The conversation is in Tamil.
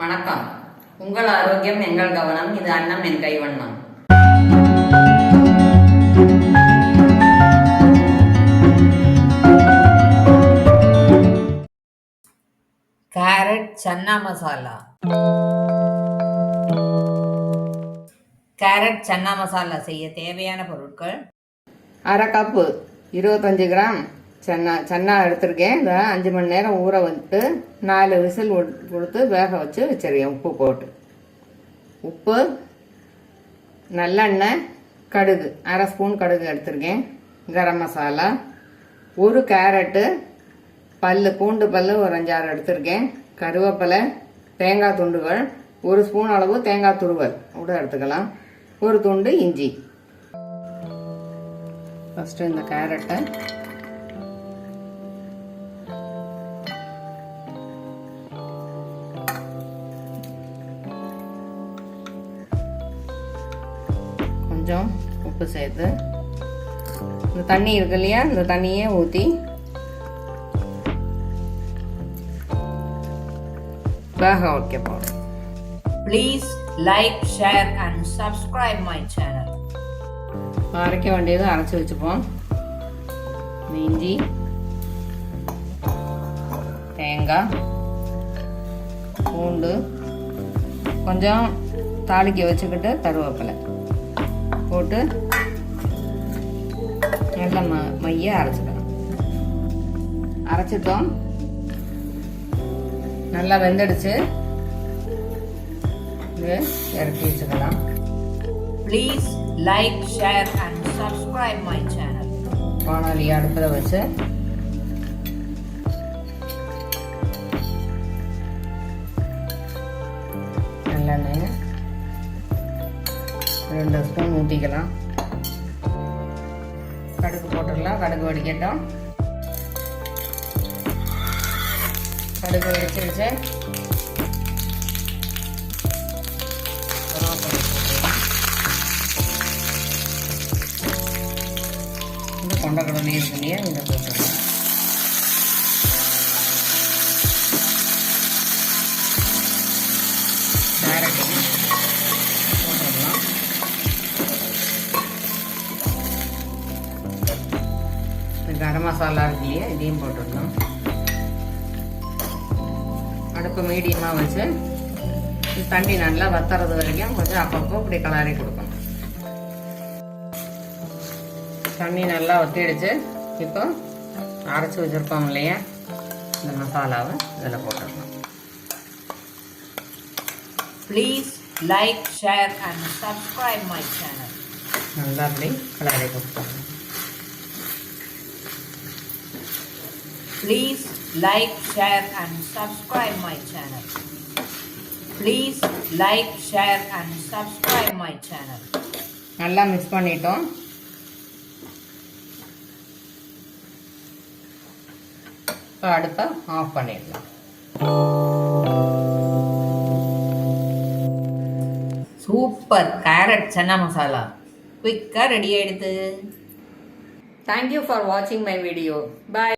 வணக்கம். உங்கள் ஆரோக்கியம் எங்கள் கவனம் இது அன்னம் என் கைவண்ணம். கேரட் சன்னா மசாலா. கேரட் சன்னா மசாலா செய்ய தேவையான பொருட்கள்? அரை கப்பு இருபத்தஞ்சு கிராம். சன்னா சன்னா எடுத்திருக்கேன். இதை அஞ்சு மணி நேரம் ஊற வந்துட்டு நாலு விசில் கொடுத்து வேக வச்சு வச்சிருக்கேன். உப்பு போட்டு. உப்பு நல்லெண்ணெய் கடுகு. அரை ஸ்பூன் கடுகு எடுத்திருக்கேன். கரம் மசாலா. ஒரு கேரட்டு பல் பூண்டு பல்லு ஒரு அஞ்சாறு எடுத்திருக்கேன். கருவேப்பிலை தேங்காய் துண்டுகள். ஒரு ஸ்பூன் அளவு தேங்காய் துருவல் கூட எடுத்துக்கலாம். ஒரு துண்டு இஞ்சி. ஃபஸ்ட்டு இந்த கேரட்டை கொஞ்சம் உப்பு சேர்த்து இந்த தண்ணி இருக்கு இல்லையா இந்த தண்ணியே ஊற்றி வேக வைக்க போகிறோம் please like share and subscribe my channel அரைக்க வேண்டியது அரைச்சி வச்சுப்போம். இஞ்சி தேங்காய் பூண்டு கொஞ்சம் தாளிக்க வச்சுக்கிட்டு கருவேப்பிலை. போட்டு நல்ல ம மைய அரைச்சிக்கலாம் அரைச்சிட்டோம். நல்லா வெந்துடுச்சு இது இறக்கி வச்சுக்கலாம். Please like share and subscribe my channel வானொலி அடுப்பில் வச்சு நல்லெண்ணெய் ரெண்டு ஸ்பூன் ஊற்றிக்கலாம் கடுகு போட்டுடலாம் கடுகு வடிக்கட்டும். கடுகு வெடிச்சிருச்சு கருவேப்பிலை போட்டுடலாம். இந்த கொண்டக்கடலை இருக்கு இல்லையா இதை போட்டுடலாம். கரம் மசாலா இருக்கு இல்லையா இதையும் போட்டுடலாம் அடுப்பு மீடியமாக வச்சு தண்ணி நல்லா வத்துறது வரைக்கும் கொஞ்சம் அப்பப்போ இப்படி கலாரி கொடுக்கணும். தண்ணி நல்லா வத்திடுச்சு. இப்போ அரைச்சி வச்சுருக்கோம் இல்லையா இந்த மசாலாவை இதில் போட்டுடலாம் please like share and subscribe my channel நல்லா அப்படி கலாரி கொடுத்துடலாம் please like share and subscribe my channel please like share and subscribe my channel நல்லா மிக்ஸ் பண்ணிட்டோம். இப்போ அடுப்பை ஆஃப் பண்ணிடலாம். Super carrot chana masala. குயிக்காக ரெடி ஆயிடுது. தேங்க்யூ ஃபார் வாட்சிங் மை வீடியோ பாய்